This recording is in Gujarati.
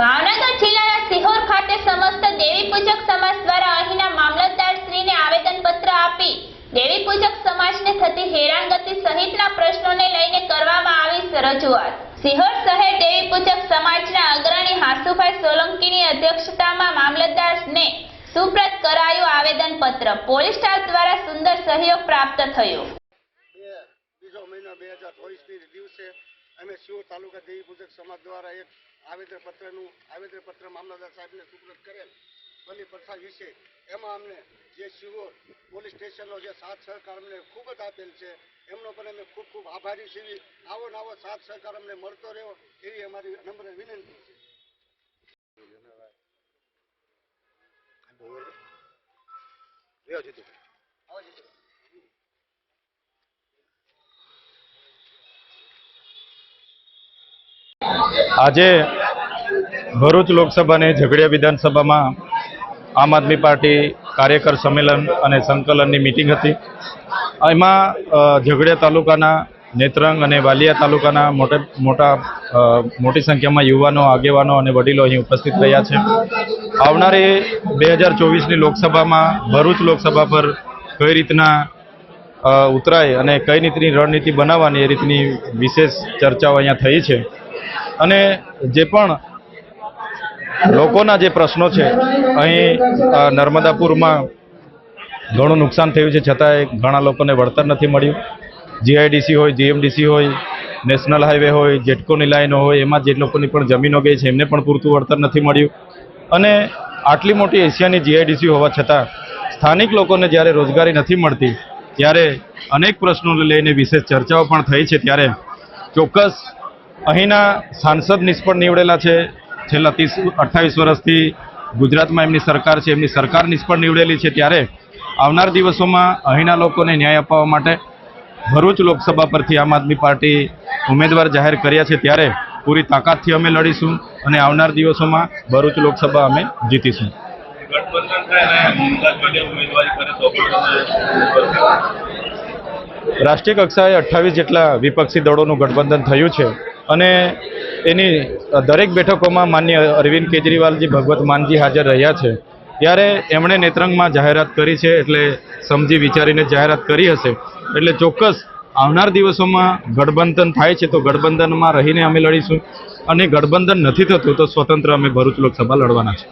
ભાવનગર જિલ્લાના સિહોર ખાતે સમસ્ત દેવી પૂજક સમાજ દ્વારા અહીંના મામલતદાર શ્રીને આવેદનપત્ર આપી દેવી પૂજક સમાજને થતી હેરાનગતિ સહિતના પ્રશ્નોને લઈને કરવામાં આવી રજૂઆત. સિહોર શહેર દેવી પૂજક સમાજના અગ્રણી હાસુભાઈ સોલંકીની અધ્યક્ષતામાં મામલતદારને સુપ્રત કરાયું આવેદનપત્ર. પોલીસ સ્ટાફ દ્વારા સુંદર સહયોગ પ્રાપ્ત થયો. બીજો મહિનો બે હજાર ચોવીસની દિવસે અમે સિહોર તાલુકા દેવી પૂજક સમાજ દ્વારા એક આવેદનપત્રનું આવેદનપત્ર મામલતદાર સાહેબને સુપ્રત કરેલ બની પ્રથા વિશે એમાં અમને જે શિવોર પોલીસ સ્ટેશનનો જે સાથ સહકાર અમને ખૂબ જ આપેલ છે એમનો પણ અમે ખૂબ ખૂબ આભારી છીએ. આવો નવો સાથ સહકાર અમને મળતો રહ્યો એવી અમારી નમ્ર વિનંતી છે. આજે ભરૂચ લોકસભાની ઝઘડિયા વિધાનસભામાં આમ આદમી પાર્ટી કાર્યકર સંમેલન અને સંકલનની મિટિંગ હતી. એમાં ઝઘડિયા તાલુકાના નેત્રંગ અને વાલિયા તાલુકાના મોટે, મોટા મોટી સંખ્યામાં યુવાનો, આગેવાનો અને વડીલો અહીં ઉપસ્થિત રહ્યા છે. આવનારી બે હજાર ચોવીસની લોકસભામાં ભરૂચ લોકસભા પર કઈ રીતના ઉતરાય અને કઈ રીતની રણનીતિ બનાવવાની એ રીતની વિશેષ ચર્ચાઓ અહીંયા થઈ છે. અને જે પણ લોકોના જે પ્રશ્નો છે, અહીં નર્મદાપુરમાં ઘણું નુકસાન થયું છે, છતાંય ઘણા લોકોને વળતર નથી મળ્યું. જીઆઈડીસી હોય જીએમડીસી હોય, નેશનલ હાઈવે હોય, જેટકોની લાઈનો હોય, એમાં જે લોકોની પણ જમીનો ગઈ છે, એમને પણ પૂરતું વળતર નથી મળ્યું. અને આટલી મોટી એશિયાની જીઆઈડીસી હોવા છતાં સ્થાનિક લોકોને જ્યારે રોજગારી નથી મળતી, ત્યારે અનેક પ્રશ્નોને લઈને વિશેષ ચર્ચાઓ પણ થઈ છે, ત્યારે ચોક્કસ અહીંના સાંસદ નિષ્ફળ નીવડેલા છે છેલ્લા ત્રીસ, અઠ્ઠાવીસ વર્ષથી ગુજરાતમાં એમની સરકાર છે, એમની સરકાર નિષ્ફળ નીવડેલી છે, ત્યારે આવનાર દિવસોમાં અહીંના લોકોને ન્યાય અપાવવા માટે ભરૂચ લોકસભા પરથી આમ આદમી પાર્ટી ઉમેદવાર જાહેર કર્યા છે, ત્યારે પૂરી તાકાતથી અમે લડીશું અને આવનાર દિવસોમાં ભરૂચ લોકસભા અમે જીતીશું. રાષ્ટ્રીય કક્ષાએ અઠ્ઠાવીસ જેટલા વિપક્ષી દળોનું ગઠબંધન થયું છે. અને એની દરેક બેઠકોમાં માન્ય અરવિંદ કેજરીવાલજી, ભગવત માનજી હાજર રહ્યા છે. ત્યારે એમણે નેત્રંગમાં જાહેરાત કરી છે, એટલે સમજી વિચારીને જાહેરાત કરી હશે. એટલે ચોક્કસ આવનાર દિવસોમાં ગઠબંધન થાય છે, તો ગઠબંધનમાં રહીને અમે લડીશું. અને ગઠબંધન નથી થતું, તો સ્વતંત્ર અમે ભરૂચ લોકસભા લડવાના છે.